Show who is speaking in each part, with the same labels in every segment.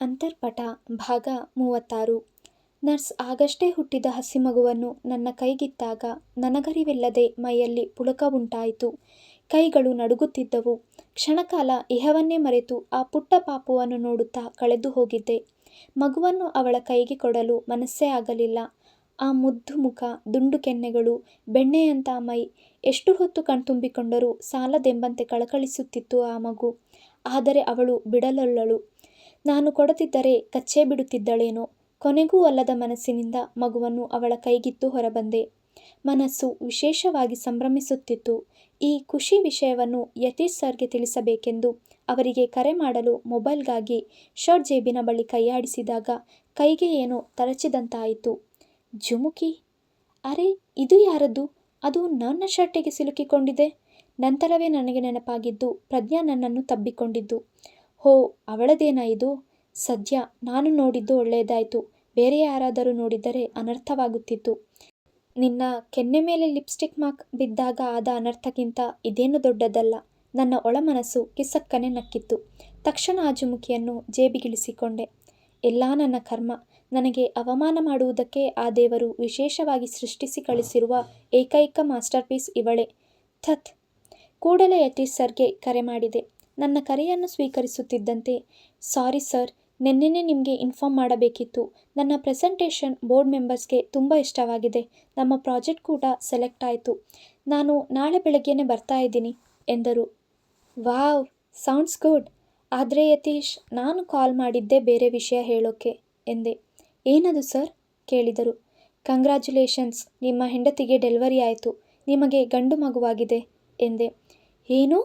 Speaker 1: ಅಂತರ್ಪಟ ಭಾಗ ಮೂವತ್ತಾರು ನರ್ಸ್ ಆಗಷ್ಟೇ ಹುಟ್ಟಿದ ಹಸಿಮಗುವನ್ನು ನನ್ನ ಕೈಗಿತ್ತಾಗ ನನಗರಿವಿಲ್ಲದೆ ಮೈಯಲ್ಲಿ ಪುಳಕ ಉಂಟಾಯಿತು. ಕೈಗಳು ನಡುಗುತ್ತಿದ್ದವು. ಕ್ಷಣಕಾಲ ಇಹವನ್ನೇ ಮರೆತು ಆ ಪುಟ್ಟ ಪಾಪುವನ್ನು ನೋಡುತ್ತಾ ಕಳೆದು ಹೋಗಿದ್ದೆ. ಮಗುವನ್ನು ಅವಳ ಕೈಗೆ ಕೊಡಲು ಮನಸ್ಸೇ ಆಗಲಿಲ್ಲ. ಆ ಮುದ್ದು ಮುಖ, ದುಂಡು ಕೆನ್ನೆಗಳು, ಬೆಣ್ಣೆಯಂಥ ಮೈ, ಎಷ್ಟು ಹೊತ್ತು ಕಣ್ತುಂಬಿಕೊಂಡರೂ ಸಾಲದೆಂಬಂತೆ ಕಳಕಳಿಸುತ್ತಿತ್ತು ಆ ಮಗು. ಆದರೆ ಅವಳು ಬಿಡಲೊಲ್ಲಳು. ನಾನು ಕೊಡದಿದ್ದರೆ ಕಚ್ಚೇ ಬಿಡುತ್ತಿದ್ದಳೇನೋ. ಕೊನೆಗೂ ಅಲ್ಲದ ಮನಸ್ಸಿನಿಂದ ಮಗುವನ್ನು ಅವಳ ಕೈಗಿತ್ತು ಹೊರಬಂದೆ. ಮನಸ್ಸು ವಿಶೇಷವಾಗಿ ಸಂಭ್ರಮಿಸುತ್ತಿತ್ತು. ಈ ಖುಷಿ ವಿಷಯವನ್ನು ಯತೀಶ್ ಸರ್ಗೆ ತಿಳಿಸಬೇಕೆಂದು ಅವರಿಗೆ ಕರೆ ಮಾಡಲು ಮೊಬೈಲ್ಗಾಗಿ ಶರ್ಟ್ ಜೇಬಿನ ಬಳಿ ಕೈಯಾಡಿಸಿದಾಗ ಕೈಗೆ ಏನೋ ತರಚಿದಂತಾಯಿತು. ಜುಮುಕಿ? ಅರೆ, ಇದು ಯಾರದ್ದು? ಅದು ನನ್ನ ಶರ್ಟಿಗೆ ಸಿಲುಕಿಕೊಂಡಿದೆ. ನಂತರವೇ ನನಗೆ ನೆನಪಾಗಿದ್ದು ಪ್ರಜ್ಞಾ ನನ್ನನ್ನು ತಬ್ಬಿಕೊಂಡಿದ್ದು. ಹೋ, ಅವಳದೇನಾ ಇದು? ಸದ್ಯ ನಾನು ನೋಡಿದ್ದು ಒಳ್ಳೆಯದಾಯಿತು ಬೇರೆ ಯಾರಾದರೂ ನೋಡಿದರೆ ಅನರ್ಥವಾಗುತ್ತಿತ್ತು. ನಿನ್ನ ಕೆನ್ನೆ ಮೇಲೆ ಲಿಪ್ಸ್ಟಿಕ್ ಮಾರ್ಕ್ ಬಿದ್ದಾಗ ಆದ ಅನರ್ಥಕ್ಕಿಂತ ಇದೇನು ದೊಡ್ಡದಲ್ಲ. ನನ್ನ ಒಳಮನಸ್ಸು ಕಿಸಕ್ಕನೆ ನಕ್ಕಿತ್ತು ತಕ್ಷಣ ಆಜುಮುಖಿಯನ್ನು ಜೇಬಿಗಿಳಿಸಿಕೊಂಡೆ. ಎಲ್ಲ ನನ್ನ ಕರ್ಮ. ನನಗೆ ಅವಮಾನ ಮಾಡುವುದಕ್ಕೆ ಆ ದೇವರು ವಿಶೇಷವಾಗಿ ಸೃಷ್ಟಿಸಿ ಕಳಿಸಿರುವ ಏಕೈಕ ಮಾಸ್ಟರ್ ಇವಳೆ ಇವಳೇ. ಥತ್. ಕೂಡಲೇ ಯತೀಶ್ ಸರ್ಗೆ ಕರೆ ಮಾಡಿದೆ. ನನ್ನ ಕರೆಯನ್ನು ಸ್ವೀಕರಿಸುತ್ತಿದ್ದಂತೆ, ಸಾರಿ ಸರ್, ನೆನ್ನೆನೇ ನಿಮಗೆ ಇನ್ಫಾರ್ಮ್ ಮಾಡಬೇಕಿತ್ತು. ನನ್ನ ಪ್ರೆಸೆಂಟೇಷನ್ ಬೋರ್ಡ್ ಮೆಂಬರ್ಸ್ಗೆ ತುಂಬ ಇಷ್ಟವಾಗಿದೆ. ನಮ್ಮ ಪ್ರಾಜೆಕ್ಟ್ ಕೂಡ ಸೆಲೆಕ್ಟ್ ಆಯಿತು ನಾನು ನಾಳೆ ಬೆಳಗ್ಗೆನೇ ಬರ್ತಾ ಇದ್ದೀನಿ, ಎಂದರು. Wow, sounds good. ಆದರೆ ಯತೀಶ್, ನಾನು ಕಾಲ್ ಮಾಡಿದ್ದೆ ಬೇರೆ ವಿಷಯ ಹೇಳೋಕೆ, ಎಂದೆ. ಏನದು ಸರ್? ಕೇಳಿದರು. ಕಂಗ್ರ್ಯಾಚುಲೇಷನ್ಸ್ ನಿಮ್ಮ ಹೆಂಡತಿಗೆ ಡೆಲಿವರಿ ಆಯಿತು ನಿಮಗೆ ಗಂಡು ಮಗುವಾಗಿದೆ, ಎಂದೆ. ಏನು?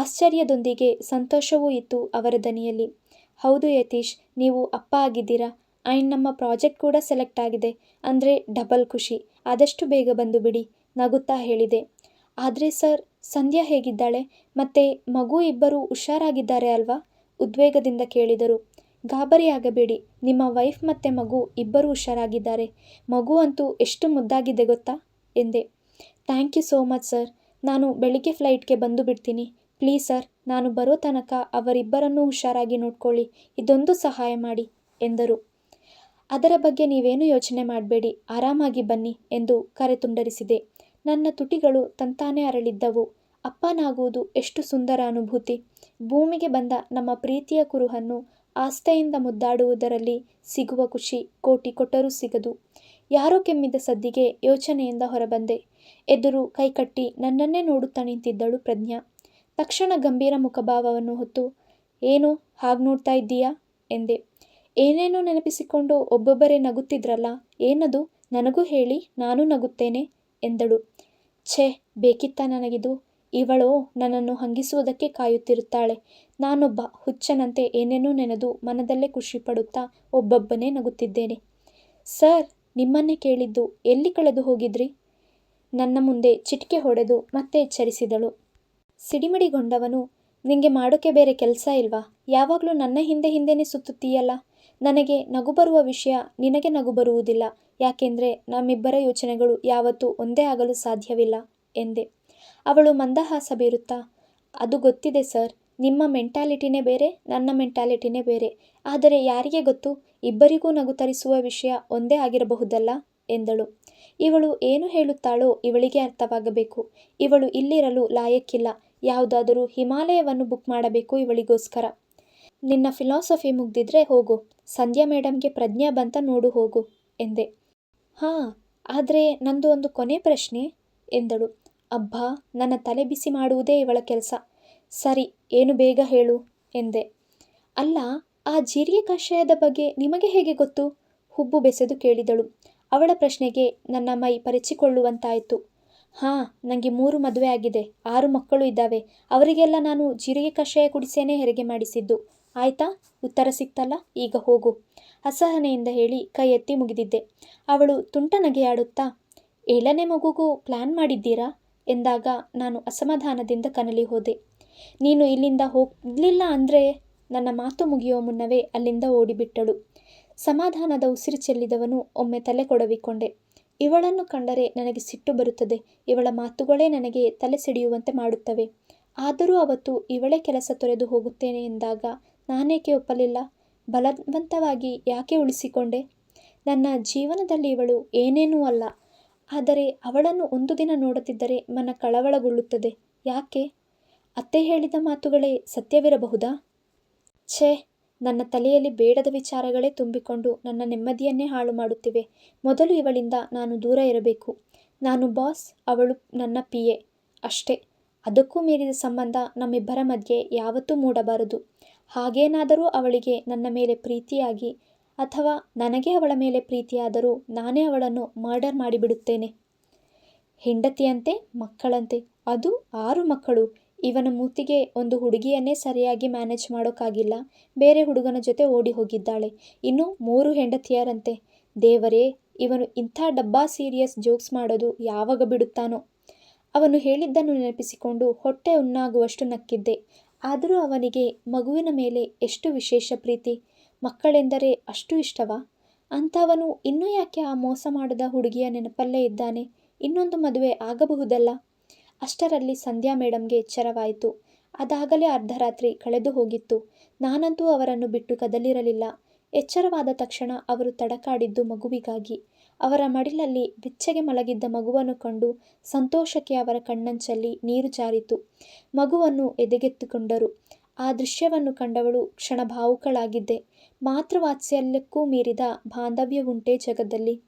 Speaker 1: ಆಶ್ಚರ್ಯದೊಂದಿಗೆ ಸಂತೋಷವೂ ಇತ್ತು ಅವರ ದನಿಯಲ್ಲಿ. ಹೌದು ಯತೀಶ್, ನೀವು ಅಪ್ಪ ಆಗಿದ್ದೀರಾ ಆ್ಯಂಡ್ ನಮ್ಮ ಪ್ರಾಜೆಕ್ಟ್ ಕೂಡ ಸೆಲೆಕ್ಟ್ ಆಗಿದೆ ಅಂದರೆ ಡಬಲ್ ಖುಷಿ. ಆದಷ್ಟು ಬೇಗ ಬಂದು ಬಿಡಿ, ನಗುತ್ತಾ ಹೇಳಿದೆ. ಆದರೆ ಸರ್, ಸಂಧ್ಯಾ ಹೇಗಿದ್ದಾಳೆ? ಮತ್ತೆ ಮಗು ಇಬ್ಬರು ಹುಷಾರಾಗಿದ್ದಾರೆ ಅಲ್ವಾ? ಉದ್ವೇಗದಿಂದ ಕೇಳಿದರು. ಗಾಬರಿಯಾಗಬೇಡಿ ನಿಮ್ಮ ವೈಫ್ ಮತ್ತು ಮಗು ಇಬ್ಬರೂ ಹುಷಾರಾಗಿದ್ದಾರೆ. ಮಗು ಅಂತೂ ಎಷ್ಟು ಮುದ್ದಾಗಿದೆ ಗೊತ್ತಾ ಎಂದೆ. Thank you so much sir ನಾನು ಬೆಳಿಗ್ಗೆ ಫ್ಲೈಟ್ಗೆ ಬಂದು ಬಿಡ್ತೀನಿ. ಪ್ಲೀಸ್ ಸರ್, ನಾನು ಬರೋ ತನಕ ಅವರಿಬ್ಬರನ್ನೂ ಹುಷಾರಾಗಿ ನೋಡ್ಕೊಳ್ಳಿ. ಇದೊಂದು ಸಹಾಯ ಮಾಡಿ, ಎಂದರು. ಅದರ ಬಗ್ಗೆ ನೀವೇನು ಯೋಚನೆ ಮಾಡಬೇಡಿ, ಆರಾಮಾಗಿ ಬನ್ನಿ, ಎಂದು ಕರೆ ತುಂಡರಿಸಿದೆ. ನನ್ನ ತುಟಿಗಳು ತಂತಾನೆ ಅರಳಿದ್ದವು. ಅಪ್ಪನಾಗುವುದು ಎಷ್ಟು ಸುಂದರ ಅನುಭೂತಿ. ಭೂಮಿಗೆ ಬಂದ ನಮ್ಮ ಪ್ರೀತಿಯ ಕುರುಹನ್ನು ಆಸ್ಥೆಯಿಂದ ಮುದ್ದಾಡುವುದರಲ್ಲಿ ಸಿಗುವ ಖುಷಿ ಕೋಟಿ ಕೊಟ್ಟರೂ ಸಿಗದು. ಯಾರೋ ಕೆಮ್ಮಿದ ಸದ್ದಿಗೆ ಯೋಚನೆಯಿಂದ ಹೊರಬಂದೆ. ಎದುರು ಕೈಕಟ್ಟಿ ನನ್ನನ್ನೇ ನೋಡುತ್ತಾ ನಿಂತಿದ್ದಳು ಪ್ರಜ್ಞಾ. ತಕ್ಷಣ ಗಂಭೀರ ಮುಖಭಾವವನ್ನು ಹೊತ್ತು, ಏನು, ಹಾಗೆ ನೋಡ್ತಾ ಇದ್ದೀಯಾ ಎಂದೆ. ಏನೇನೋ ನೆನಪಿಸಿಕೊಂಡು ಒಬ್ಬೊಬ್ಬರೇ ನಗುತ್ತಿದ್ರಲ್ಲ, ಏನದು? ನನಗೂ ಹೇಳಿ, ನಾನು ನಗುತ್ತೇನೆ, ಎಂದಳು. ಛೇ, ಬೇಕಿತ್ತಾ ನನಗಿದು? ಇವಳು ನನ್ನನ್ನು ಹಂಗಿಸುವುದಕ್ಕೆ ಕಾಯುತ್ತಿರುತ್ತಾಳೆ. ನಾನೊಬ್ಬ ಹುಚ್ಚನಂತೆ ಏನೇನೋ ನೆನೆದು ಮನದಲ್ಲೇ ಖುಷಿಪಡುತ್ತಾ ಒಬ್ಬೊಬ್ಬನೇ ನಗುತ್ತಿದ್ದೇನೆ. ಸರ್, ನಿಮ್ಮನ್ನೇ ಕೇಳಿದ್ದು ಎಲ್ಲಿ ಕಳೆದು ಹೋಗಿದ್ರಿ? ನನ್ನ ಮುಂದೆ ಚಿಟಿಕೆ ಹೊಡೆದು ಮತ್ತೆ ಎಚ್ಚರಿಸಿದಳು. ಸಿಡಿಮಿಡಿಗೊಂಡವನು, ನಿಂಗೆ ಮಾಡೋಕೆ ಬೇರೆ ಕೆಲಸ ಇಲ್ವಾ? ಯಾವಾಗಲೂ ನನ್ನ ಹಿಂದೆ ಹಿಂದೆನೇ ಸುತ್ತುತ್ತೀಯಲ್ಲ. ನನಗೆ ನಗು ಬರುವ ವಿಷಯ ನಿನಗೆ ನಗು ಬರುವುದಿಲ್ಲ. ಯಾಕೆಂದರೆ ನಮ್ಮಿಬ್ಬರ ಯೋಚನೆಗಳು ಯಾವತ್ತೂ ಒಂದೇ ಆಗಲು ಸಾಧ್ಯವಿಲ್ಲ, ಎಂದೆ. ಅವಳು ಮಂದಹಾಸ ಬೀರುತ್ತಾ ಅದು ಗೊತ್ತಿದೆ ಸರ್ ನಿಮ್ಮ ಮೆಂಟಾಲಿಟಿನೇ ಬೇರೆ, ನನ್ನ ಮೆಂಟಾಲಿಟಿನೇ ಬೇರೆ. ಆದರೆ ಯಾರಿಗೆ ಗೊತ್ತು ಇಬ್ಬರಿಗೂ ನಗು ತರಿಸುವ ವಿಷಯ ಒಂದೇ ಆಗಿರಬಹುದಲ್ಲ ಎಂದಳು. ಇವಳು ಏನು ಹೇಳುತ್ತಾಳೋ ಇವಳಿಗೆ ಅರ್ಥವಾಗಬೇಕು. ಇವಳು ಇಲ್ಲಿರಲು ಲಾಯಕ್ಕಿಲ್ಲ. ಯಾವುದಾದರೂ ಹಿಮಾಲಯವನ್ನು ಬುಕ್ ಮಾಡಬೇಕು ಇವಳಿಗೋಸ್ಕರ. ನಿನ್ನ ಫಿಲಾಸಫಿ ಮುಗ್ದಿದ್ರೆ ಹೋಗು. ಸಂಧ್ಯಾ ಮೇಡಮ್ಗೆ ಪ್ರಜ್ಞಾ ಬಂತ ನೋಡು ಹೋಗು, ಎಂದೆ. ಹಾಂ, ಆದರೆ ನಂದು ಒಂದು ಕೊನೆ ಪ್ರಶ್ನೆ, ಎಂದಳು. ಅಬ್ಬಾ, ನನ್ನ ತಲೆ ಬಿಸಿ ಮಾಡುವುದೇ ಇವಳ ಕೆಲಸ ಸರಿ, ಏನು ಬೇಗ ಹೇಳು, ಎಂದೆ. ಅಲ್ಲ, ಆ ಜೀರಿಗೆ ಕಷಾಯದ ಬಗ್ಗೆ ನಿಮಗೆ ಹೇಗೆ ಗೊತ್ತು? ಹುಬ್ಬು ಬೆಸೆದು ಕೇಳಿದಳು. ಅವಳ ಪ್ರಶ್ನೆಗೆ ನನ್ನ ಮೈ ಪರಿಚಿಕೊಳ್ಳುವಂತಾಯಿತು ಹಾಂ ನನಗೆ ಮೂರು ಮದುವೆ ಆಗಿದೆ. ಆರು ಮಕ್ಕಳು ಇದ್ದಾವೆ. ಅವರಿಗೆಲ್ಲ ನಾನು ಜೀರಿಗೆ ಕಷಾಯ ಕುಡಿಸೇನೆ ಹೆರಿಗೆ ಮಾಡಿಸಿದ್ದು. ಆಯ್ತಾ ಉತ್ತರ ಸಿಕ್ತಲ್ಲ ಈಗ ಹೋಗು ಅಸಹನೆಯಿಂದ ಹೇಳಿ ಕೈ ಎತ್ತಿ ಮುಗಿದಿದ್ದೆ. ಅವಳು ತುಂಟ ನಗೆಯಾಡುತ್ತಾ, ಏಳನೇ ಮಗುಗೂ ಪ್ಲ್ಯಾನ್ ಮಾಡಿದ್ದೀರಾ ಎಂದಾಗ ನಾನು ಅಸಮಾಧಾನದಿಂದ ಕನಲಿ ಹೋದೆ. ನೀನು ಇಲ್ಲಿಂದ ಹೋಗಲಿಲ್ಲ ಅಂದರೆ ನನ್ನ ಮಾತು ಮುಗಿಯುವ ಮುನ್ನವೇ ಅಲ್ಲಿಂದ ಓಡಿಬಿಟ್ಟಳು. ಸಮಾಧಾನದ ಉಸಿರು ಚೆಲ್ಲಿದವನು ಒಮ್ಮೆ ತಲೆ ಕೊಡವಿಕೊಂಡೆ. ಇವಳನ್ನು ಕಂಡರೆ ನನಗೆ ಸಿಟ್ಟು ಬರುತ್ತದೆ. ಇವಳ ಮಾತುಗಳೇ ನನಗೆ ತಲೆ ಸಿಡಿಯುವಂತೆ ಮಾಡುತ್ತವೆ. ಆದರೂ ಅವತ್ತು ಇವಳೇ ಕೆಲಸ ತೊರೆದು ಹೋಗುತ್ತೇನೆ ಎಂದಾಗ ನಾನೇಕೆ ಒಪ್ಪಲಿಲ್ಲ? ಬಲವಂತವಾಗಿ ಯಾಕೆ ಉಳಿಸಿಕೊಂಡೆ ನನ್ನ ಜೀವನದಲ್ಲಿ ಇವಳು ಏನೇನೂ ಅಲ್ಲ ಆದರೆ ಅವಳನ್ನು ಒಂದು ದಿನ ನೋಡುತ್ತಿದ್ದರೆ ಮನ ಕಳವಳಗೊಳ್ಳುತ್ತದೆ ಯಾಕೆ ಅತ್ತೆ ಹೇಳಿದ ಮಾತುಗಳೇ ಸತ್ಯವಿರಬಹುದಾ ಛೇ ನನ್ನ ತಲೆಯಲ್ಲಿ ಬೇಡದ ವಿಚಾರಗಳೇ ತುಂಬಿಕೊಂಡು ನನ್ನ ನೆಮ್ಮದಿಯನ್ನೇ ಹಾಳು ಮಾಡುತ್ತಿವೆ. ಮೊದಲು ಇವಳಿಂದ ನಾನು ದೂರ ಇರಬೇಕು. ನಾನು ಬಾಸ್, ಅವಳು ನನ್ನ ಪಿ ಎ. ಅಷ್ಟೇ. ಅದಕ್ಕೂ ಮೀರಿದ ಸಂಬಂಧ ನಮ್ಮಿಬ್ಬರ ಮಧ್ಯೆ ಯಾವತ್ತೂ ಮೂಡಬಾರದು. ಹಾಗೇನಾದರೂ ಅವಳಿಗೆ ನನ್ನ ಮೇಲೆ ಪ್ರೀತಿಯಾಗಿ ಅಥವಾ ನನಗೆ ಅವಳ ಮೇಲೆ ಪ್ರೀತಿಯಾದರೂ ನಾನೇ ಅವಳನ್ನು ಮರ್ಡರ್ ಮಾಡಿಬಿಡುತ್ತೇನೆ. ಹೆಂಡತಿಯಂತೆ, ಮಕ್ಕಳಂತೆ. ಅದು ಆರು ಮಕ್ಕಳು. ಇವನ ಮೂತಿಗೆ ಒಂದು ಹುಡುಗಿಯನ್ನೇ ಸರಿಯಾಗಿ ಮ್ಯಾನೇಜ್ ಮಾಡೋಕ್ಕಾಗಿಲ್ಲ. ಬೇರೆ ಹುಡುಗನ ಜೊತೆ ಓಡಿ ಹೋಗಿದ್ದಾಳೆ. ಇನ್ನು ಮೂರು ಹೆಂಡತಿಯರಂತೆ. ದೇವರೇ, ಇವನು ಇಂಥ ಡಬ್ಬಾ ಸೀರಿಯಸ್ ಜೋಕ್ಸ್ ಮಾಡೋದು ಯಾವಾಗ ಬಿಡುತ್ತಾನೋ. ಅವನು ಹೇಳಿದ್ದನ್ನು ನೆನಪಿಸಿಕೊಂಡು ಹೊಟ್ಟೆ ಉಣ್ಣಾಗುವಷ್ಟು ನಕ್ಕಿದ್ದೆ. ಆದರೂ ಅವನಿಗೆ ಮಗುವಿನ ಮೇಲೆ ಎಷ್ಟು ವಿಶೇಷ ಪ್ರೀತಿ. ಮಕ್ಕಳೆಂದರೆ ಅಷ್ಟು ಇಷ್ಟವಾ? ಅಂಥವನು ಇನ್ನೂ ಯಾಕೆ ಆ ಮೋಸ ಮಾಡದ ಹುಡುಗಿಯ ನೆನಪಲ್ಲೇ ಇದ್ದಾನೆ? ಇನ್ನೊಂದು ಮದುವೆ ಆಗಬಹುದಲ್ಲ? ಅಷ್ಟರಲ್ಲಿ ಸಂಧ್ಯಾ ಮೇಡಮ್ಗೆ ಎಚ್ಚರವಾಯಿತು. ಅದಾಗಲೇ ಅರ್ಧರಾತ್ರಿ ಕಳೆದು ಹೋಗಿತ್ತು. ನಾನಂತೂ ಅವರನ್ನು ಬಿಟ್ಟು ಕದಲಿರಲಿಲ್ಲ. ಎಚ್ಚರವಾದ ತಕ್ಷಣ ಅವರು ತಡಕಾಡಿದ್ದು ಮಗುವಿಗಾಗಿ. ಅವರ ಮಡಿಲಲ್ಲಿ ಬೆಚ್ಚಗೆ ಮಲಗಿದ್ದ ಮಗುವನ್ನು ಕಂಡು ಸಂತೋಷಕ್ಕೆ ಅವರ ಕಣ್ಣಂಚಲ್ಲಿ ನೀರು ಜಾರಿತು. ಮಗುವನ್ನು ಎದೆಗೆತ್ತುಕೊಂಡರು. ಆ ದೃಶ್ಯವನ್ನು ಕಂಡವಳು ಕ್ಷಣ ಭಾವುಕಳಾಗಿದ್ದೆ ಮಾತೃವಾತ್ಸಲ್ಯಕ್ಕೂ ಮೀರಿದ ಬಾಂಧವ್ಯವುಂಟೇ ಜಗದಲ್ಲಿ.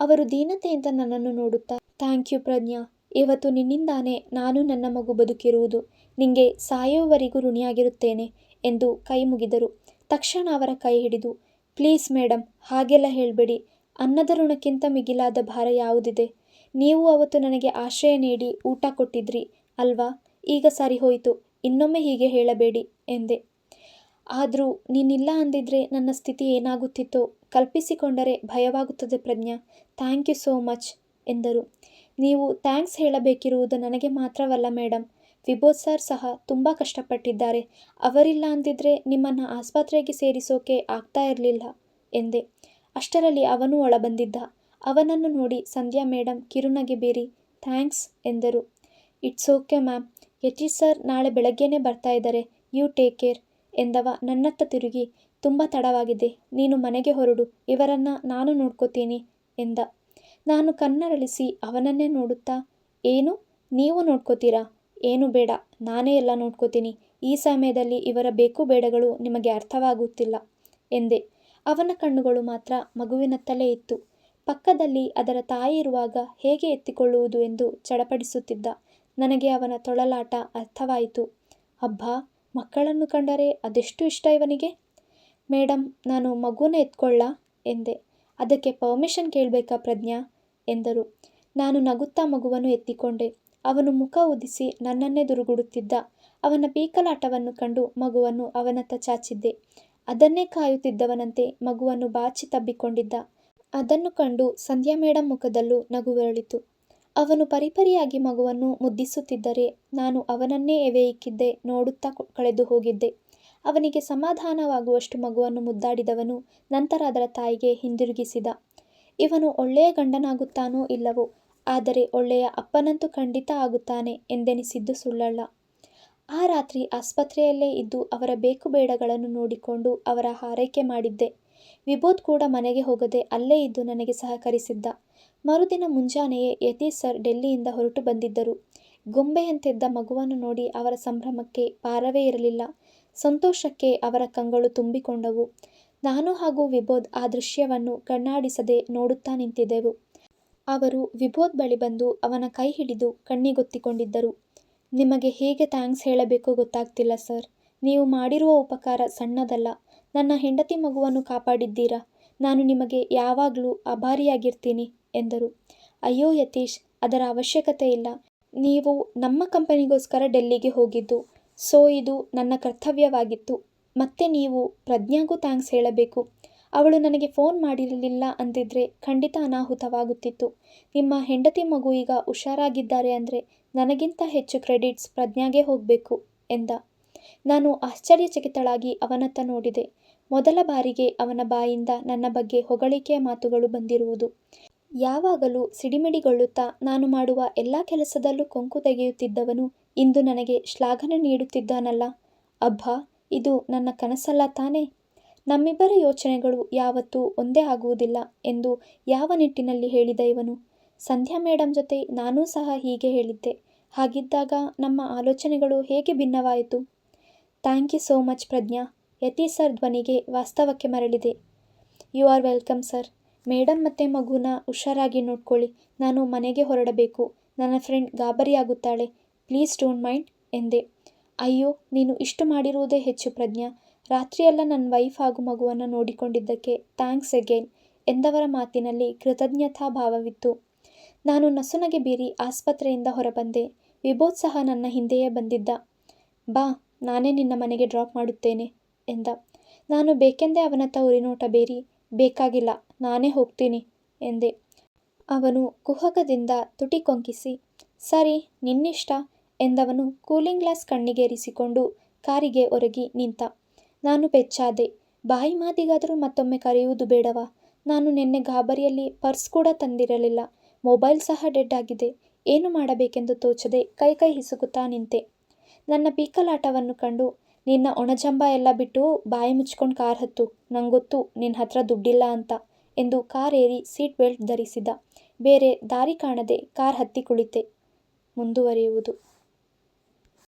Speaker 1: ಅವರು ದೀನತೆಯಿಂದ ನನ್ನನ್ನು ನೋಡುತ್ತಾ, ಥ್ಯಾಂಕ್ ಯು ಪ್ರಜ್ಞಾ. ಇವತ್ತು ನಿನ್ನಿಂದಾನೇ ನಾನು ನನ್ನ ಮಗು ಬದುಕಿರುವುದು. ನಿಂಗೆ ಸಾಯುವವರೆಗೂ ಋಣಿಯಾಗಿರುತ್ತೇನೆ ಎಂದು ಕೈ ಮುಗಿದರು. ತಕ್ಷಣ ಅವರ ಕೈ ಹಿಡಿದು, ಪ್ಲೀಸ್ ಮೇಡಮ್ ಹಾಗೆಲ್ಲ ಹೇಳಬೇಡಿ. ಅನ್ನದ ಋಣಕ್ಕಿಂತ ಮಿಗಿಲಾದ ಭಾರ ಯಾವುದಿದೆ? ನೀವು ಅವತ್ತು ನನಗೆ ಆಶ್ರಯ ನೀಡಿ ಊಟ ಕೊಟ್ಟಿದ್ರಿ ಅಲ್ವಾ? ಈಗ ಸರಿ ಹೋಯಿತು. ಇನ್ನೊಮ್ಮೆ ಹೀಗೆ ಹೇಳಬೇಡಿ ಎಂದೆ. ಆದರೂ ನೀನಿಲ್ಲ ಅಂದಿದ್ರೆ ನನ್ನ ಸ್ಥಿತಿ ಏನಾಗುತ್ತಿತ್ತೋ ಕಲ್ಪಿಸಿಕೊಂಡರೆ ಭಯವಾಗುತ್ತದೆ Pragna. Thank you so much ಎಂದರು. ನೀವು ಥ್ಯಾಂಕ್ಸ್ ಹೇಳಬೇಕಿರುವುದು ನನಗೆ ಮಾತ್ರವಲ್ಲ ಮೇಡಮ್ ವಿಬೋಧ್ ಸರ್ ಸಹ ತುಂಬ ಕಷ್ಟಪಟ್ಟಿದ್ದಾರೆ. ಅವರಿಲ್ಲ ಅಂದಿದ್ರೆ ನಿಮ್ಮನ್ನು ಆಸ್ಪತ್ರೆಗೆ ಸೇರಿಸೋಕೆ ಆಗ್ತಾ ಇರಲಿಲ್ಲ, ಎಂದೆ. ಅಷ್ಟರಲ್ಲಿ ಅವನು ಒಳಬಂದಿದ್ದ. ಅವನನ್ನು ನೋಡಿ, ಸಂಧ್ಯಾ ಮೇಡಮ್ ಕಿರುನಗೆ ಬೀರಿ, ಥ್ಯಾಂಕ್ಸ್, ಎಂದರು. It's okay, ma'am. Yatish sir, ನಾಳೆ ಬೆಳಗ್ಗೆನೇ ಬರ್ತಾ ಇದ್ದಾರೆ. ಯು ಟೇಕ್ ಕೇರ್, ಎಂದವ ನನ್ನತ್ತ ತಿರುಗಿ. ತುಂಬ ತಡವಾಗಿದೆ. ನೀನು ಮನೆಗೆ ಹೊರಡು. ಇವರನ್ನು ನಾನು ನೋಡ್ಕೋತೀನಿ, ಎಂದ. ನಾನು ಕಣ್ಣರಳಿಸಿ ಅವನನ್ನೇ ನೋಡುತ್ತಾ, ಏನು? ನೀವು ನೋಡ್ಕೋತೀರಾ? ಏನು ಬೇಡ, ನಾನೇ ಎಲ್ಲ ನೋಡ್ಕೋತೀನಿ. ಈ ಸಮಯದಲ್ಲಿ ಇವರ ಬೇಕು ಬೇಡಗಳು ನಿಮಗೆ ಅರ್ಥವಾಗುತ್ತಿಲ್ಲ, ಎಂದೆ. ಅವನ ಕಣ್ಣುಗಳು ಮಾತ್ರ ಮಗುವಿನತ್ತಲೇ ಇತ್ತು. ಪಕ್ಕದಲ್ಲಿ ಅದರ ತಾಯಿ ಇರುವಾಗ ಹೇಗೆ ಎತ್ತಿಕೊಳ್ಳುವುದು ಎಂದು ಚಡಪಡಿಸುತ್ತಿದ್ದ ನನಗೆ ಅವನ ತೊಳಲಾಟ ಅರ್ಥವಾಯಿತು. ಅಬ್ಬಾ, ಮಕ್ಕಳನ್ನು ಕಂಡರೆ ಅದೆಷ್ಟು ಇಷ್ಟ ಇವನಿಗೆ? ಮೇಡಮ್ ನಾನು ಮಗುನ ಎತ್ಕೊಳ್ಳ, ಎಂದೆ. ಅದಕ್ಕೆ ಪರ್ಮಿಷನ್ ಕೇಳಬೇಕಾ ಪ್ರಜ್ಞಾ? ಎಂದರು. ನಾನು ನಗುತ್ತಾ ಮಗುವನ್ನು ಎತ್ತಿಕೊಂಡೆ. ಅವನು ಮುಖ ಉದಿಸಿ ನನ್ನನ್ನೇ ದುರುಗುಡುತ್ತಿದ್ದ. ಅವನ ಪೀಕಲಾಟವನ್ನು ಕಂಡು ಮಗುವನ್ನು ಅವನತ್ತ ಚಾಚಿದ್ದೆ. ಅದನ್ನೇ ಕಾಯುತ್ತಿದ್ದವನಂತೆ ಮಗುವನ್ನು ಬಾಚಿ ತಬ್ಬಿಕೊಂಡಿದ್ದ. ಅದನ್ನು ಕಂಡು ಸಂಧ್ಯಾ ಮೇಡಂ ಮುಖದಲ್ಲೂ ನಗುವರಳಿತು ಅವನು ಪರಿಪರಿಯಾಗಿ ಮಗುವನ್ನು ಮುದ್ದಿಸುತ್ತಿದ್ದರೆ ನಾನು ಅವನನ್ನೇ ಎವೆಯಿಕ್ಕಿದ್ದೆ ನೋಡುತ್ತಾ ಕಳೆದು ಹೋಗಿದ್ದೆ. ಅವನಿಗೆ ಸಮಾಧಾನವಾಗುವಷ್ಟು ಮಗುವನ್ನು ಮುದ್ದಾಡಿದವನು ನಂತರ ಅದರ ತಾಯಿಗೆ ಹಿಂದಿರುಗಿಸಿದ. ಇವನು ಒಳ್ಳೆಯ ಗಂಡನಾಗುತ್ತಾನೋ ಇಲ್ಲವೋ, ಆದರೆ ಒಳ್ಳೆಯ ಅಪ್ಪನಂತೂ ಖಂಡಿತ ಆಗುತ್ತಾನೆ ಎಂದೆನಿಸಿದ್ದು ಸುಳ್ಳಲ್ಲ. ಆ ರಾತ್ರಿ ಆಸ್ಪತ್ರೆಯಲ್ಲೇ ಇದ್ದು ಅವರ ಬೇಕು ಬೇಡಗಳನ್ನು ನೋಡಿಕೊಂಡು ಅವರ ಹಾರೈಕೆ ಮಾಡಿದ್ದೆ. ವಿಬೋಧ್ ಕೂಡ ಮನೆಗೆ ಹೋಗದೆ ಅಲ್ಲೇ ಇದ್ದು ನನಗೆ ಸಹಕರಿಸಿದ್ದ. ಮರುದಿನ ಮುಂಜಾನೆಯೇ ಯತಿ ಸರ್ ಡೆಲ್ಲಿಯಿಂದ ಹೊರಟು ಬಂದಿದ್ದರು. ಗೊಂಬೆಯಂತಿದ್ದ ಮಗುವನ್ನು ನೋಡಿ ಅವರ ಸಂಭ್ರಮಕ್ಕೆ ಪಾರವೇ ಇರಲಿಲ್ಲ. ಸಂತೋಷಕ್ಕೆ ಅವರ ಕಂಗಳು ತುಂಬಿಕೊಂಡವು. ನಾನು ಹಾಗೂ ವಿಬೋಧ್ ಆ ದೃಶ್ಯವನ್ನು ಕಣ್ಣಾಡಿಸದೆ ನೋಡುತ್ತಾ ನಿಂತಿದ್ದೆವು. ಅವರು ವಿಬೋಧ್ ಬಳಿ ಬಂದು ಅವನ ಕೈ ಹಿಡಿದು ಕಣ್ಣಿಗೊತ್ತಿಕೊಂಡಿದ್ದರು. ನಿಮಗೆ ಹೇಗೆ ಥ್ಯಾಂಕ್ಸ್ ಹೇಳಬೇಕು ಗೊತ್ತಾಗ್ತಿಲ್ಲ ಸರ್. ನೀವು ಮಾಡಿರುವ ಉಪಕಾರ ಸಣ್ಣದಲ್ಲ. ನನ್ನ ಹೆಂಡತಿ ಮಗುವನ್ನು ಕಾಪಾಡಿದ್ದೀರಾ. ನಾನು ನಿಮಗೆ ಯಾವಾಗಲೂ ಅಭಾರಿಯಾಗಿರ್ತೀನಿ ಎಂದರು. ಅಯ್ಯೋ ಯತೀಶ್, ಅದರ ಅವಶ್ಯಕತೆ ಇಲ್ಲ. ನೀವು ನಮ್ಮ ಕಂಪನಿಗೋಸ್ಕರ ಡೆಲ್ಲಿಗೆ ಹೋಗಿದ್ದು. ಸೊ, ಇದು ನನ್ನ ಕರ್ತವ್ಯವಾಗಿತ್ತು. ಮತ್ತೆ ನೀವು ಪ್ರಜ್ಞಾಗೂ ಥ್ಯಾಂಕ್ಸ್ ಹೇಳಬೇಕು. ಅವಳು ನನಗೆ ಫೋನ್ ಮಾಡಿರಲಿಲ್ಲ ಅಂದಿದ್ರೆ ಖಂಡಿತ ಅನಾಹುತವಾಗುತ್ತಿತ್ತು. ನಿಮ್ಮ ಹೆಂಡತಿ ಮಗು ಈಗ ಹುಷಾರಾಗಿದ್ದಾರೆ ಅಂದರೆ ನನಗಿಂತ ಹೆಚ್ಚು ಕ್ರೆಡಿಟ್ಸ್ ಪ್ರಜ್ಞಾಗೆ ಹೋಗಬೇಕು ಎಂದ. ನಾನು ಆಶ್ಚರ್ಯಚಕಿತಳಾಗಿ ಅವನತ್ತ ನೋಡಿದೆ. ಮೊದಲ ಬಾರಿಗೆ ಅವನ ಬಾಯಿಂದ ನನ್ನ ಬಗ್ಗೆ ಹೊಗಳಿಕೆಯ ಮಾತುಗಳು ಬಂದಿರುವುದು. ಯಾವಾಗಲೂ ಸಿಡಿಮಿಡಿಗೊಳ್ಳುತ್ತಾ ನಾನು ಮಾಡುವ ಎಲ್ಲ ಕೆಲಸದಲ್ಲೂ ಕೊಂಕು ತೆಗೆಯುತ್ತಿದ್ದವನು ಇಂದು ನನಗೆ ಶ್ಲಾಘನೆ ನೀಡುತ್ತಿದ್ದಾನಲ್ಲ. ಅಬ್ಬಾ! ಇದು ನನ್ನ ಕನಸಲ್ಲ ತಾನೇ? ನಮ್ಮಿಬ್ಬರ ಯೋಚನೆಗಳು ಯಾವತ್ತೂ ಒಂದೇ ಆಗುವುದಿಲ್ಲ ಎಂದು ಯಾವ ನಿಟ್ಟಿನಲ್ಲಿ ಹೇಳಿದ ಇವನು. ಸಂಧ್ಯಾ ಮೇಡಮ್ ಜೊತೆ ನಾನೂ ಸಹ ಹೀಗೆ ಹೇಳಿದ್ದೆ. ಹಾಗಿದ್ದಾಗ ನಮ್ಮ ಆಲೋಚನೆಗಳು ಹೇಗೆ ಭಿನ್ನವಾಯಿತು? Thank you so much Prajna. Yati sir ಧ್ವನಿಗೆ ವಾಸ್ತವಕ್ಕೆ ಮರಳಿದೆ. You are welcome sir. Madam ಮತ್ತು ಮಗುನ ಹುಷಾರಾಗಿ ನೋಡ್ಕೊಳ್ಳಿ. ನಾನು ಮನೆಗೆ ಹೊರಡಬೇಕು. ನನ್ನ ಫ್ರೆಂಡ್ ಗಾಬರಿಯಾಗುತ್ತಾಳೆ. ಪ್ಲೀಸ್ ಡೋಂಟ್ ಮೈಂಡ್ ಎಂದೆ. ಅಯ್ಯೋ, ನೀನು ಇಷ್ಟು ಮಾಡಿರುವುದೇ ಹೆಚ್ಚು ಪ್ರಜ್ಞಾ. ರಾತ್ರಿಯೆಲ್ಲ ನನ್ನ ವೈಫ್ ಹಾಗೂ ಮಗುವನ್ನು ನೋಡಿಕೊಂಡಿದ್ದಕ್ಕೆ ಥ್ಯಾಂಕ್ಸ್ ಅಗೇನ್ ಎಂದವರ ಮಾತಿನಲ್ಲಿ ಕೃತಜ್ಞತಾ ಭಾವವಿತ್ತು. ನಾನು ನಸುನಗೆ ಬೀರಿ ಆಸ್ಪತ್ರೆಯಿಂದ ಹೊರಬಂದೆ. ವಿಭೋತ್ ಸಹ ನನ್ನ ಹಿಂದೆಯೇ ಬಂದಿದ್ದ. ಬಾ, ನಾನೇ ನಿನ್ನ ಮನೆಗೆ ಡ್ರಾಪ್ ಮಾಡುತ್ತೇನೆ ಎಂದ. ನಾನು ಬೇಕೆಂದೇ ಅವನ ತವರಿನೋಟ ಬೇರಿ, ಬೇಕಾಗಿಲ್ಲ, ನಾನೇ ಹೋಗ್ತೀನಿ ಎಂದೆ. ಅವನು ಕುಹಕದಿಂದ ತುಟಿ ಕೊಂಕಿಸಿ ಸರಿ, ನಿನ್ನಿಷ್ಟ? ಎಂದವನು ಕೂಲಿಂಗ್ ಗ್ಲಾಸ್ ಕಣ್ಣಿಗೇರಿಸಿಕೊಂಡು ಕಾರಿಗೆ ಒರಗಿ ನಿಂತ, ನಾನು ಬೆಚ್ಚಾದೆ, ಬಾಯಿ ಮಾತಿಗಾದರೂ ಮತ್ತೊಮ್ಮೆ ಕರೆಯುವುದು ಬೇಡವಾ? ನಾನು ನಿನ್ನೆ ಗಾಬರಿಯಲ್ಲಿ ಪರ್ಸ್ ಕೂಡ ತಂದಿರಲಿಲ್ಲ, ಮೊಬೈಲ್ ಸಹ ಡೆಡ್ ಆಗಿದೆ ಏನು ಮಾಡಬೇಕೆಂದು ತೋಚದೆ ಕೈ ಕೈ ಹಿಸುಕುತ್ತಾ ನಿಂತೆ. ನನ್ನ ಪೀಕಲಾಟವನ್ನು ಕಂಡು ನಿನ್ನ ಒಣಜಂಬ ಎಲ್ಲ ಬಿಟ್ಟು ಬಾಯಿ ಮುಚ್ಕೊಂಡು ಕಾರ್ ಹತ್ತು, ನಂಗೊತ್ತು ನಿನ್ನ ಹತ್ರ ದುಡ್ಡಿಲ್ಲ ಅಂತ ಎಂದು ಕಾರ್ ಏರಿ ಸೀಟ್ ಬೆಲ್ಟ್ ಧರಿಸಿದ. ಬೇರೆ ದಾರಿ ಕಾಣದೆ ಕಾರ್ ಹತ್ತಿ ಕುಳಿತೆ, ಮುಂದುವರಿಯುವುದು.